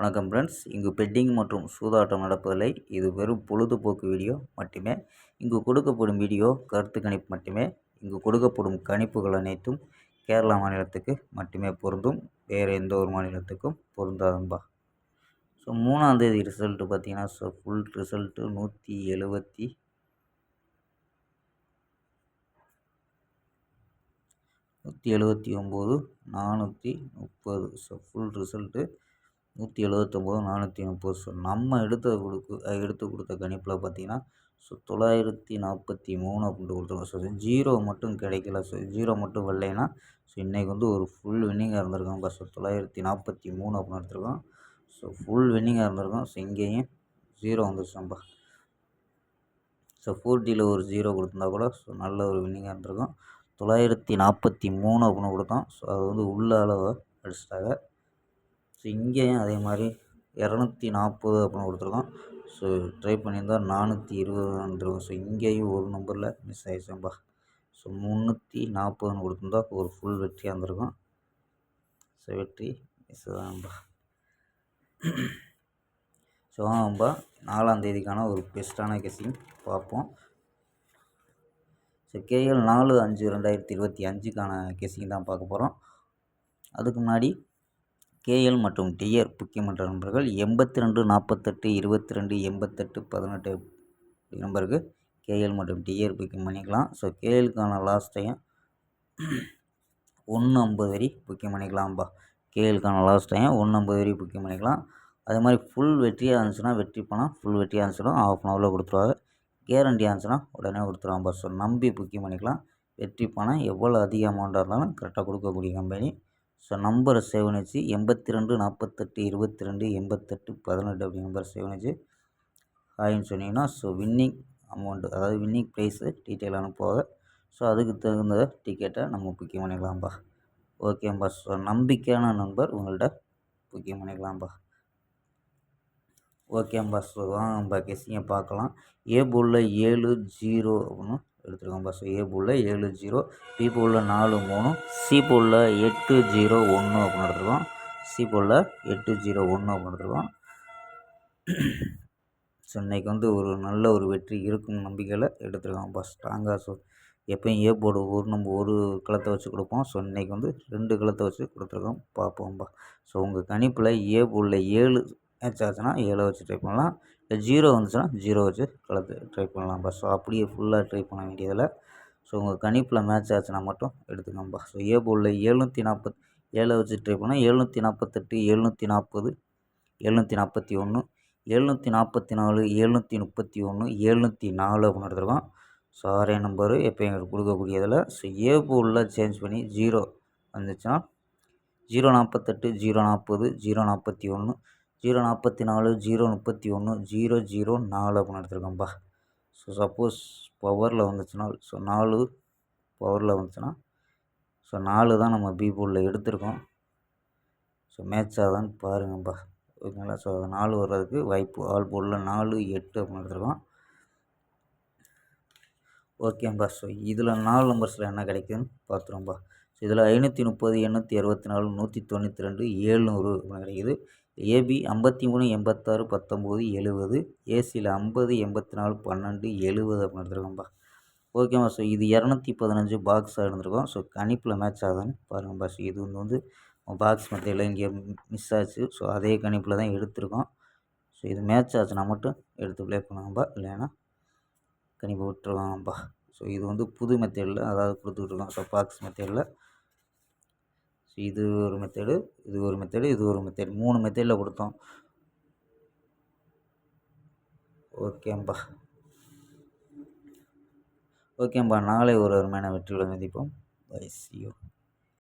வணக்கம் ஃப்ரெண்ட்ஸ் இங்கு பெட்டிங் மற்றும் சூதாட்டம் நடப்பதில்லை. இது வெறும் பொழுதுபோக்கு வீடியோ மட்டுமே. இங்கு கொடுக்கப்படும் வீடியோ கருத்து கணிப்பு மட்டுமே. இங்கு கொடுக்கப்படும் கணிப்புகள் அனைத்தும் கேரளா மாநிலத்துக்கு மட்டுமே பொருந்தும். வேறு எந்த ஒரு மாநிலத்துக்கும் பொருந்தாதும்பா. ஸோ மூணாந்தேதி ரிசல்ட்டு பார்த்தீங்கன்னா ஸோ ஃபுல் ரிசல்ட்டு நூற்றி எழுபத்தி நூற்றி எழுபத்தி ஒம்பது நானூற்றி முப்பது. ஸோ ஃபுல் ரிசல்ட்டு நூற்றி எழுவத்தொம்போது நானூற்றி முப்பது ஸோ நம்ம எடுத்த கொடுக்கு எடுத்து கொடுத்த கணிப்பில் பார்த்தீங்கன்னா ஸோ தொள்ளாயிரத்தி நாற்பத்தி மூணு அப்படின்ட்டு கொடுத்துருக்கோம் ஸோ ஜீரோ மட்டும் கிடைக்கல. ஸோ ஜீரோ மட்டும் வரலைன்னா ஸோ இன்றைக்கி வந்து ஒரு ஃபுல் வின்னிங்காக இருந்திருக்கோம் ஸோ தொள்ளாயிரத்தி நாற்பத்தி மூணு அப்படின்னு எடுத்துருக்கோம் ஸோ ஃபுல் வின்னிங்காக இருந்திருக்கோம் ஸோ இங்கேயும் ஜீரோ வந்துருச்சோம்பா ஸோ ஃபோர்ட்டியில் ஒரு ஜீரோ கொடுத்துருந்தா கூட ஸோ நல்ல ஒரு வின்னிங்காக இருந்திருக்கும். தொள்ளாயிரத்தி நாற்பத்தி மூணு அப்படின்னு கொடுத்தோம் ஸோ அது வந்து உள்ள அளவை அடிச்சிட்டாங்க. ஸோ இங்கேயும் அதே மாதிரி இரநூத்தி நாற்பது அப்படின்னு கொடுத்துருக்கோம். ஸோ ட்ரை பண்ணியிருந்தால் நானூற்றி இருபது வந்துருக்கும் ஸோ இங்கேயும் ஒரு நம்பரில் மிஸ் ஆகிடுச்சேன்பா ஸோ முந்நூற்றி நாற்பதுன்னு கொடுத்துருந்தா ஒரு ஃபுல் வெற்றியாக இருந்திருக்கும். ஸோ வெற்றி மிஸ் தான்பா. ஸோ நாலாந்தேதிக்கான நாலாம் தேதிக்கான ஒரு பெஸ்ட்டான கெஸிங் பார்ப்போம். ஸோ கேஎல் நாலு அஞ்சு ரெண்டாயிரத்தி இருபத்தி அஞ்சுக்கான கெஸிங் தான் பார்க்க போகிறோம் அதுக்கு முன்னாடி கேஎல் மற்றும் டிஆர் முக்கியமன்ற நண்பர்கள் எண்பத்தி ரெண்டு நாற்பத்தெட்டு இருபத்தி ரெண்டு எண்பத்தெட்டு பதினெட்டு நம்பருக்கு கேஎல் மற்றும் டிஆர் புக்கிங் பண்ணிக்கலாம். ஸோ கேஎலுக்கான லாஸ்ட் டைம் ஒன்று ஐம்பது வரி புக்கிங் பண்ணிக்கலாம்ப்பா கேஎலுக்கான லாஸ்ட் டைம் ஒன்று ஐம்பது வரி புக்கிங் பண்ணிக்கலாம். அதே மாதிரி ஃபுல் வெற்றியாக இருந்துச்சுன்னா வெற்றி பணம் ஃபுல் வெற்றியாக இருந்துச்சுன்னா ஆஃப் அன் ஹவரில் கொடுத்துருவாங்க. கேரண்டி இருந்துச்சுன்னா உடனே கொடுத்துருவாங்க ஸோ நம்பி புக்கிங் பண்ணிக்கலாம். வெற்றி பணம் எவ்வளோ அதிக அமௌண்ட்டாக இருந்தாலும் கரெக்டாக கொடுக்கக்கூடிய கம்பெனி ஸோ நம்பரை சேவ் வச்சு எண்பத்தி ரெண்டு நாற்பத்தெட்டு இருபத்தி ரெண்டு எண்பத்தெட்டு பதினெட்டு அப்படி நம்பர் சேவ் வச்சு ஹாய்னு சொன்னீங்கன்னா ஸோ வின்னிங் அமௌண்ட்டு அதாவது வின்னிங் ப்ரைஸு டீட்டெயில் அனுப்புவாங்க ஸோ அதுக்கு தகுந்த டிக்கெட்டை நம்ம புக்கிங் பண்ணிக்கலாம்ப்பா ஓகேம்பா ஸோ நம்பிக்கையான நண்பர் உங்கள்கிட்ட புக்கிங் பண்ணிக்கலாம்ப்பா ஓகேம்பா ஸோ வாங்கப்பா கெஸிங்க பார்க்கலாம். ஏ போலில் ஏழு ஜீரோ அப்படின்னு எடுத்துருக்கோம். பஸ் ஏ போலில் ஏழு ஜீரோ பி போலில் நாலு மூணு சி போலில் எட்டு ஜீரோ ஒன்று அப்படின்னு எடுத்துருக்கோம். சி போலில் எட்டு ஜீரோ ஒன்று அப்படின்னு எடுத்துருக்கோம். ஸோ இன்றைக்கி வந்து ஒரு நல்ல ஒரு வெற்றி இருக்கும் நம்பிக்கையில் எடுத்துருக்கோம். பஸ் ஸ்ட்ராங்காக ஸோ எப்பயும் ஏ போர்டு ஒரு நம்ம ஒரு கிளத்தை வச்சு கொடுப்போம். ஸோ இன்றைக்கி வந்து ரெண்டு கிளத்தை வச்சு கொடுத்துருக்கோம். பார்ப்போம்ப்பா ஸோ உங்கள் கணிப்பில் ஏ போர்டில் ஏழு மேட்ச் ஆச்சுன்னா ஏழை வச்சு ட்ரை பண்ணலாம். ஜீரோ வந்துச்சுன்னா ஜீரோ வச்சு கலந்து ட்ரை பண்ணலாம்ப்பா ஸோ அப்படியே ஃபுல்லாக ட்ரை பண்ண வேண்டியதில் ஸோ உங்கள் கணிப்பில் மேட்ச் ஆச்சுன்னா மட்டும் எடுத்துக்கோம்பா ஸோ ஏ போலில் எழுநூற்றி நாற்பத் ஏழை வச்சு ட்ரை பண்ணால் எழுநூற்றி நாற்பத்தெட்டு எழுநூற்றி நாற்பது எழுநூற்றி நாற்பத்தி ஒன்று எழுநூற்றி நாற்பத்தி நாலு எழுநூற்றி முப்பத்தி ஒன்று எழுநூற்றி நாலு அப்படின்னு எடுத்துருக்கோம். ஸோ ஆறே நம்பரு எப்போ எங்களுக்கு கொடுக்கக்கூடியதில் ஸோ ஏ போலில் சேஞ்ச் பண்ணி ஜீரோ வந்துச்சுன்னா ஜீரோ நாற்பத்தெட்டு ஜீரோ நாற்பது ஜீரோ நாற்பத்தி ஒன்று ஜீரோ நாற்பத்தி நாலு ஜீரோ முப்பத்தி ஒன்று ஜீரோ ஜீரோ நாலு அப்படின்னு எடுத்துருக்கோம்ப்பா ஸோ சப்போஸ் பவரில் வந்துச்சுன்னா ஸோ நாலு பவரில் வந்துச்சுன்னா ஸோ நாலு தான் நம்ம பி போர்டில் எடுத்திருக்கோம். ஸோ மேட்ச் ஆகுதான்னு பாருங்கப்பா ஓகேங்களா? ஸோ அது நாலு வர்றதுக்கு வாய்ப்பு ஆல் போர்டில் நாலு எட்டு அப்படின்னு எடுத்துருக்கோம். ஓகேம்பா. ஸோ இதில் நாலு நம்பர்ஸில் என்ன கிடைக்குதுன்னு பார்த்துருவோம்ப்பா ஸோ இதில் ஐநூற்றி முப்பது எண்ணூற்றி அறுபத்தி நாலு நூற்றி தொண்ணூற்றி ரெண்டு ஏழ்நூறு அப்படின்னு கிடைக்குது. ஏபி ஐம்பத்தி மூணு எண்பத்தாறு பத்தொம்போது எழுபது ஏசியில் ஐம்பது எண்பத்தி நாலு பன்னெண்டு எழுபது அப்படின்னு எடுத்துருக்கோம்ப்பா ஓகேம்மா ஸோ இது இரநூத்தி பதினஞ்சு பாக்ஸாக இருந்திருக்கோம் ஸோ கணிப்பில் மேட்ச் ஆகுதுன்னு பாருங்கப்பா. ஸோ இது வந்து பாக்ஸ் மத்தியில் இங்கே மிஸ் ஆச்சு. ஸோ அதே கணிப்பில் தான் எடுத்திருக்கோம். ஸோ இது மேட்ச் ஆச்சுன்னா மட்டும் எடுத்து ப்ளே பண்ணுவாங்கப்பா இல்லைன்னா கணிப்பு விட்டுருவாங்கப்பா. ஸோ இது வந்து புது மெத்தேடில் அதாவது கொடுத்துட்ருக்கோம் ஸோ பாக்ஸ் மெத்தேடில் இது ஒரு மெத்தேடு இது ஒரு மெத்தேடு இது ஒரு மெத்தேடு மூணு மெத்தேடில் கொடுத்தோம். ஓகேம்பா ஓகேம்பா நாளை ஒரு அருமையான வெற்றியுடன் மதிப்போம் பை சி யூ